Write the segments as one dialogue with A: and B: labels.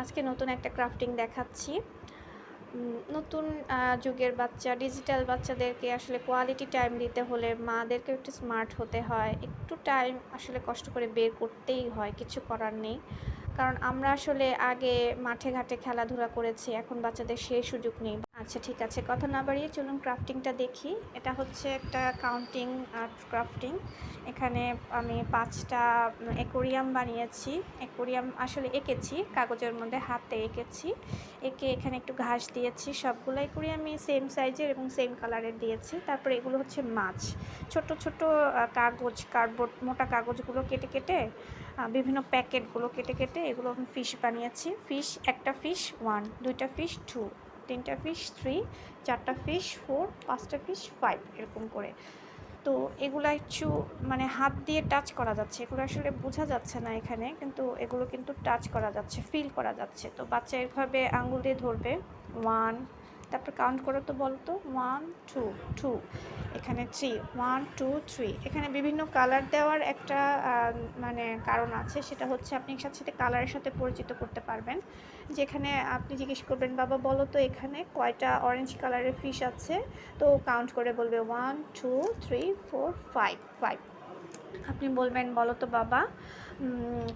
A: আজকে নতুন একটা ক্রাফটিং দেখাচ্ছি। নতুন যুগের বাচ্চা ডিজিটাল বাচ্চাদেরকে আসলে কোয়ালিটি টাইম দিতে হলে মাদেরকে একটু স্মার্ট হতে হয়। একটু টাইম আসলে কষ্ট করে বের করতেই হয়, কিছু করার নেই। কারণ আমরা আসলে আগে মাঠে ঘাটে খেলাধুলা করেছি, এখন বাচ্চাদের সেই সুযোগ নেই। আচ্ছা ঠিক আছে। কথা না বাড়িয়ে চলুন ক্রাফটিংটা দেখি। এটা হচ্ছে একটা কাউন্টিং আর্ট ক্রাফটিং। এখানে আমি পাঁচটা অ্যাকোরিয়াম বানিয়েছি। অ্যাকোরিয়াম আসলে এঁকেছি, কাগজের মধ্যে হাতে এঁকেছি। এঁকে এখানে একটু ঘাস দিয়েছি। সবগুলো অ্যাকোরিয়ামই সেম সাইজের এবং সেম কালারের দিয়েছি। তারপরে এগুলো হচ্ছে মাছ। ছোট ছোট কাগজ কার্ডবোর্ড মোটা কাগজগুলো কেটে কেটে বিভিন্ন প্যাকেটগুলো কেটে কেটে এগুলো আমি ফিশ বানিয়েছি। ফিশ একটা ফিশ ওয়ান দুইটা ফিশ টু তিনটা ফিশ থ্রি চারটা ফিশ ফোর পাঁচটা ফিশ ফাইভ এরকম করে। তো এগুলো একটু মানে হাত দিয়ে টাচ করা যাচ্ছে। এগুলো আসলে বোঝা যাচ্ছে না এখানে, কিন্তু এগুলো কিন্তু টাচ করা যাচ্ছে ফিল করা যাচ্ছে। তো বাচ্চা এভাবে আঙুল দিয়ে ধরবে ওয়ান তারপর কাউন্ট করো তো বলো তো ওয়ান টু টু এখানে থ্রি ওয়ান টু থ্রি এখানে বিভিন্ন কালার দেওয়ার একটা মানে কারণ আছে, সেটা হচ্ছে আপনি সাথে সাথে কালারের সাথে পরিচিত করতে পারবেন। যেখানে আপনি জিজ্ঞেস করবেন, বাবা, বলো তো এখানে কয়টা অরেঞ্জ কালারের ফিশ আছে? তো কাউন্ট করে বলবে one two three four five five আপনি বলবেন, বলো তো বাবা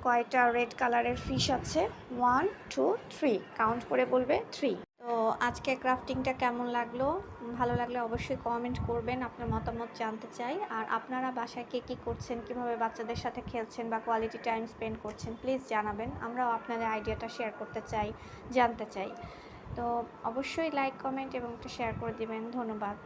A: কয়টা রেড কালারের ফিশ আছে? ওয়ান টু থ্রি কাউন্ট করে বলবে থ্রি তো আজকে ক্রাফটিংটা কেমন লাগল? ভালো লাগলে অবশ্যই কমেন্ট করবেন, আপনার মতামত জানতে চাই। আর আপনারা বাসায় কে কী করছেন, কীভাবে বাচ্চাদের সাথে খেলছেন বা কোয়ালিটি টাইম স্পেন্ড করছেন প্লিজ জানাবেন। আমরাও আপনাদের আইডিয়াটা শেয়ার করতে চাই, জানতে চাই। তো অবশ্যই লাইক কমেন্ট এবং একটু শেয়ার করে দিবেন। ধন্যবাদ।